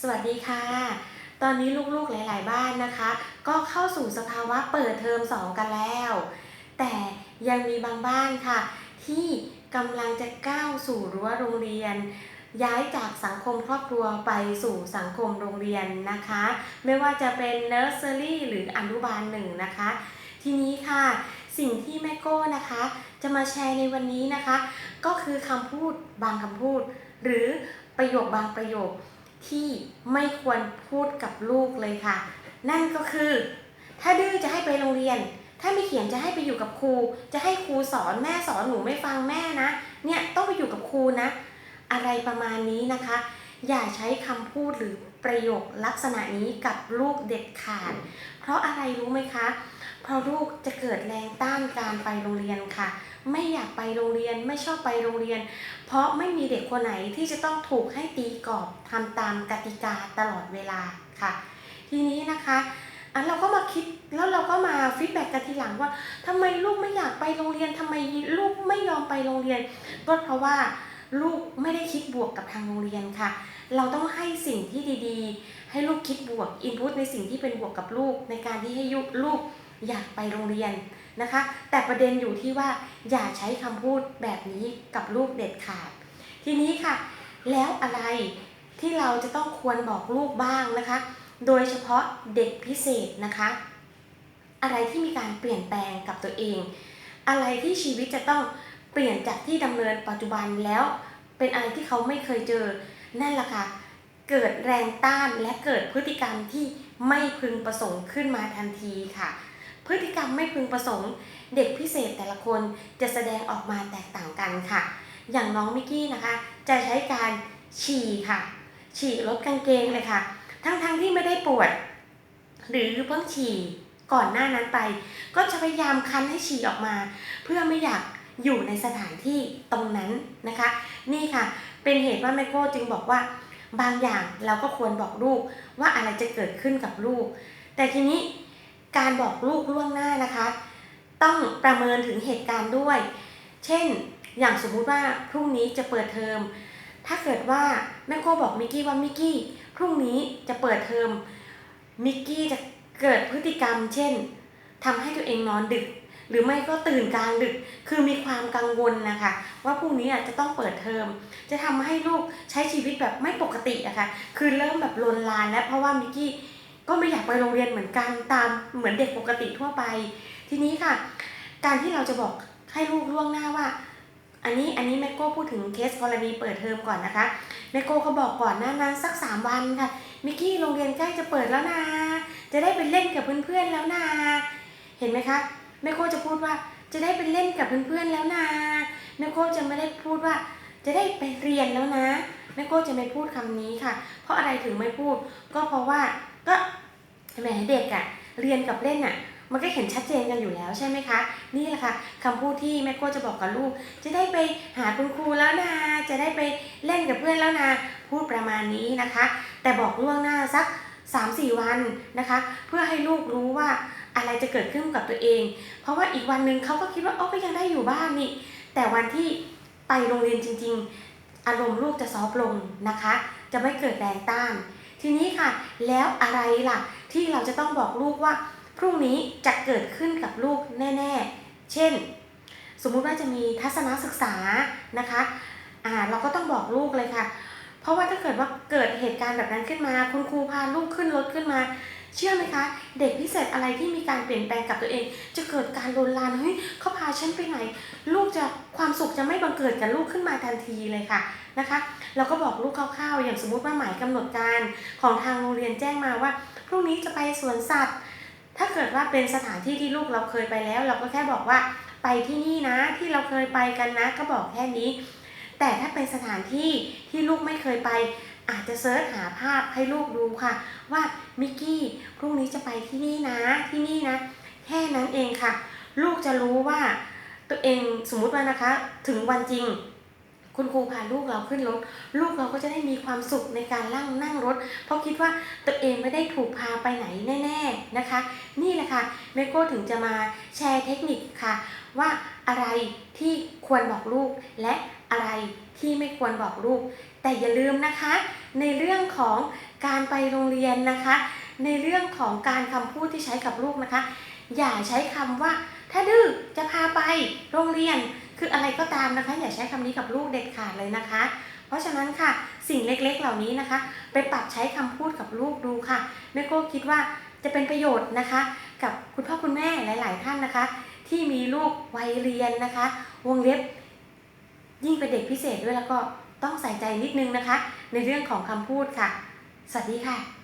สวัสดีค่ะ ตอนนี้ลูกๆหลาย ๆ บ้านนะคะ ก็เข้าสู่สภาวะเปิดเทอม2กันแล้ว แต่ยังมีบางบ้านค่ะ ที่กำลังจะก้าวสู่รั้วโรงเรียน ย้ายจากสังคมครอบครัวไปสู่สังคมโรงเรียนนะคะ ไม่ว่าจะเป็นเนอร์เซอรี่หรืออนุบาลหนึ่งนะคะ ทีนี้ค่ะสิ่งที่แม่โก้นะคะ จะมาแชร์ในวันนี้นะคะ ก็คือคำพูดบางคำพูด หรือประโยคบางประโยค ที่ไม่ควรพูดกับลูกเลยค่ะ นั่นก็คือ ถ้าดื้อจะให้ไปโรงเรียน ถ้าไม่เขียนจะให้ไปอยู่กับครู จะให้ครูสอนแม่สอนหนูไม่ฟังแม่นะ เนี่ยต้องไปอยู่กับครูนะ อะไรประมาณนี้นะคะ อย่าใช้คำพูดหรือประโยคลักษณะนี้กับลูกเด็ดขาด เพราะอะไรรู้ไหมคะ เพราะลูกจะเกิดแรงต้านการไปโรงเรียนค่ะ ไม่อยากไปโรงเรียนไม่ชอบไปโรงเรียน เพราะไม่มีเด็กคนไหนที่จะต้องถูกให้ตีกรอบทำตามกติกาตลอดเวลาค่ะ ทีนี้นะคะอันเราก็มาคิดแล้วเราก็มาฟีดแบ็กกันทีหลังว่าทำไมลูกไม่อยากไปโรงเรียนทำไมลูกไม่ยอมไปโรงเรียนก็เพราะว่าลูกไม่ได้คิดบวกกับทางโรงเรียนค่ะ เราต้องให้สิ่งที่ดีๆ ให้ลูกคิดบวกอินพุตในสิ่งที่เป็นบวกกับลูก ในการที่ให้ยุลูก อยากไปโรงเรียนนะคะ แต่ประเด็นอยู่ที่ว่าอย่าใช้คำพูดแบบนี้กับลูกเด็ดขาด ทีนี้ค่ะ แล้วอะไรที่เราจะต้องควรบอกลูกบ้างนะคะ โดยเฉพาะเด็กพิเศษนะคะ อะไรที่มีการเปลี่ยนแปลงกับตัวเอง อะไรที่ชีวิตจะต้องเปลี่ยนจากที่ดำเนินปัจจุบันแล้ว เป็นอะไรที่เขาไม่เคยเจอ นั่นแหละค่ะ เกิดแรงต้านและเกิดพฤติกรรมที่ไม่พึงประสงค์ขึ้นมาทันทีค่ะ พฤติกรรมไม่พึงประสงค์ เด็กพิเศษแต่ละคนจะแสดงออกมาแตกต่างกันค่ะ อย่างน้องมิกกี้นะคะ จะใช้การฉี่ค่ะ ฉี่ลดกางเกงเลยค่ะ ทั้งๆทที่ไม่ได้ปวด หรือเพิ่งฉี่ก่อนหน้านั้นไป ก็จะพยายามคั้นให้ฉี่ออกมา เพื่อไม่อยากอยู่ในสถานที่ตรงนั้นนะคะ นี่ค่ะ เป็นเหตุว่าแม่โก้จึงบอกว่า บางอย่างเราก็ควรบอกลูกว่าอะไรจะเกิดขึ้นกับลูก แต่ทีนี้ การบอกลูกล่วงหน้านะคะ ต้องประเมินถึงเหตุการณ์ด้วย เช่น อย่างสมมุติว่าพรุ่งนี้จะเปิดเทอม ถ้าเกิดว่าแม่โก้บอกมิกกี้ว่ามิกกี้พรุ่งนี้จะเปิดเทอม มิกกี้จะเกิดพฤติกรรม เช่นทำให้ตัวเองนอนดึก หรือไม่ก็ตื่นกลางดึก คือมีความกังวลนะคะ ว่าพรุ่งนี้อะจะต้องเปิดเทอม จะทำให้ลูกใช้ชีวิตแบบไม่ปกติอะคะ่ะ คือเริ่มแบบลนลานแล้วเพราะว่ามิกกี้ ก็ไม่อยากไปโรงเรียนเหมือนกันตามเหมือนเด็กปกติทั่วไป ทีนี้ค่ะ การที่เราจะบอกให้ลูกล่วงหน้าว่า อันนี้อันนี้แม่โก้พูดถึงเคสกรณีเปิดเทอมก่อนนะคะแม่โก้เขาบอกก่อนหน้านั้นสักสามวันค่ะมิกกี้โรงเรียนใกล้จะเปิดแล้วนะจะได้ไปเล่นกับเพื่อนๆแล้วนะเห็นไหมคะแม่โก้จะพูดว่าจะได้ไปเล่นกับเพื่อนๆแล้วนะแม่โก้จะไม่ได้พูดว่า จะได้ไปเรียนแล้วนะแม่โก้จะไม่พูดคำนี้ค่ะ เพราะอะไรถึงไม่พูด ก็เพราะว่า ก็แหมเด็กอะเรียนกับเล่นอะมันก็เห็นชัดเจนกันอยู่แล้วใช่ไหมคะ นี่แหละค่ะคำพูดที่แม่โก้จะบอกกับลูก จะได้ไปหาคุณครูแล้วนะจะได้ไปเล่นกับเพื่อนแล้วนะพูดประมาณนี้นะคะ แต่บอกล่วงหน้าสัก 3-4 วันนะคะ เพื่อให้ลูกรู้ว่าอะไรจะเกิดขึ้นกับตัวเอง เพราะว่าอีกวันหนึ่งเขาก็คิดว่าโอ้ก็ยังได้อยู่บ้านนี่ แต่วันที่ไปโรงเรียนจริง ๆ อารมณ์ลูกจะซอฟลงนะคะ จะไม่เกิดแรงต้าน ทีนี้ค่ะ แล้วอะไรล่ะ ที่เราจะต้องบอกลูกว่า พรุ่งนี้จะเกิดขึ้นกับลูกแน่ ๆ เช่น สมมุติว่าจะมีทัศนศึกษานะคะอ่าเราก็ต้องบอกลูกเลยค่ะ เพราะว่าถ้าเกิดว่าเกิดเหตุการณ์แบบนั้นขึ้นมา คุณครูพาลูกขึ้นรถขึ้นมา เชื่อไหมคะ เด็กพิเศษอะไรที่มีการเปลี่ยนแปลงกับตัวเอง จะเกิดการลนลานเฮ้ยเขาพาฉันไปไหน ลูกจะความสุขจะไม่บังเกิดกับลูกขึ้นมาทันทีเลยค่ะนะคะเราก็บอกลูกคร่าวๆ อย่างสมมุติว่าหมายกำหนดการของทางโรงเรียนแจ้งมาว่าพรุ่งนี้จะไปสวนสัตว์ ถ้าเกิดว่าเป็นสถานที่ที่ลูกเราเคยไปแล้ว เราก็แค่บอกว่าไปที่นี่นะที่เราเคยไปกันนะ ก็บอกแค่นี้ แต่ถ้าเป็นสถานที่ที่ลูกไม่เคยไป อาจจะเซิร์ชหาภาพให้ลูกดูค่ะ ว่ามิกกี้พรุ่งนี้จะไปที่นี่นะที่นี่นะ แค่นั้นเองค่ะ ลูกจะรู้ว่าตัวเองสมมุติว่านะคะ ถึงวันจริง คุณครูพาลูกเราขึ้นรถ ลูกเราก็จะได้มีความสุขในการนั่งนั่งรถ เพราะคิดว่าตัวเองไม่ได้ถูกพาไปไหนแน่ๆนะคะ นี่แหละค่ะแม่โก้ถึงจะมาแชร์เทคนิคค่ะ ว่าอะไรที่ควรบอกลูกและอะไรที่ไม่ควรบอกลูก แต่อย่าลืมนะคะ ในเรื่องของการไปโรงเรียนนะคะ ในเรื่องของการคำพูดที่ใช้กับลูกนะคะ อย่าใช้คำว่า ถ้าดื้อจะพาไปโรงเรียน คืออะไรก็ตามนะคะ อย่าใช้คำนี้กับลูกเด็ดขาดเลยนะคะ เพราะฉะนั้นค่ะสิ่งเล็กๆเหล่านี้นะคะ ไปปรับใช้คำพูดกับลูกดูค่ะแม่โก้คิดว่าจะเป็นประโยชน์นะคะ กับคุณพ่อคุณแม่หลาย ๆ ท่านนะคะ ที่มีลูกวัยเรียนนะคะ วงเล็บยิ่งเป็นเด็กพิเศษด้วยแล้วก็ ต้องใส่ใจนิดนึงนะคะ ในเรื่องของคำพูดค่ะ สวัสดีค่ะ